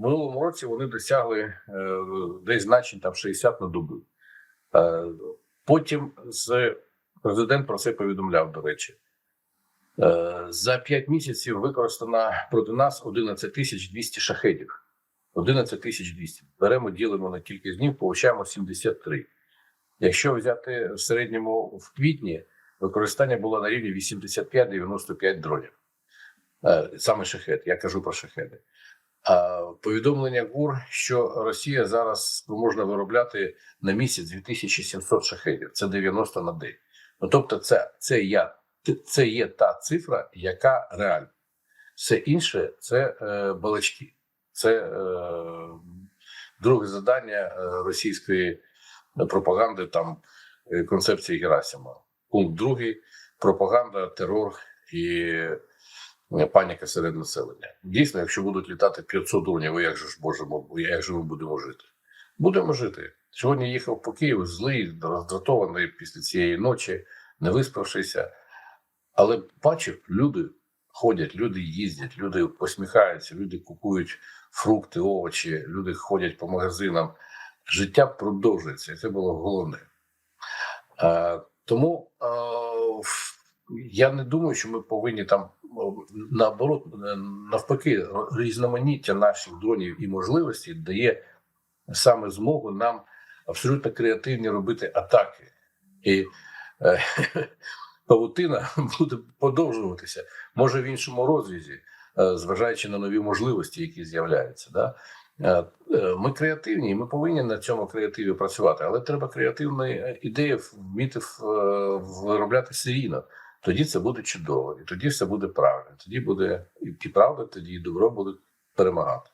минулому році вони досягли е, десь значень там 60 на добу. Е, потім з президент про це повідомляв, до речі. Е, за 5 місяців використано проти нас 11 тисяч 200 шахедів. 11 тисяч 200. Беремо, ділимо на кількість днів, получаємо 73. Якщо взяти в середньому в квітні, використання було на рівні 85-95 дронів. Саме шахет, я кажу про шахеди. Повідомлення ГУР, що Росія зараз спроможна виробляти на місяць 2700 шахедів. Це 90 на день. Ну тобто, це, це, я, це є та цифра, яка реальна. Все інше це е, балачки. Це е, друге завдання е, російської пропаганди, там концепції Герасимова. Пункт другий пропаганда, терор і паніка серед населення. Дійсно, якщо будуть літати 500 дронів, як же ж можемо, як же ми будемо жити? Будемо жити. Сьогодні їхав по Києву злий, роздратований після цієї ночі, не виспавшися. Але бачив, люди ходять, люди їздять, люди посміхаються, люди купують фрукти, овочі, люди ходять по магазинам. Життя продовжується, і це було головне. Е, тому е, я не думаю, що ми повинні там наоборот, е, навпаки, різноманіття наших дронів і можливостей дає саме змогу нам абсолютно креативні робити атаки. І е, павутина буде продовжуватися, може в іншому розрізі, е, зважаючи на нові можливості, які з'являються. Да? Ми креативні, і ми повинні на цьому креативі працювати, але треба креативні ідеї вміти виробляти серійно. Тоді це буде чудово, і тоді все буде правильно. Тоді буде і правда, тоді і добро будуть перемагати.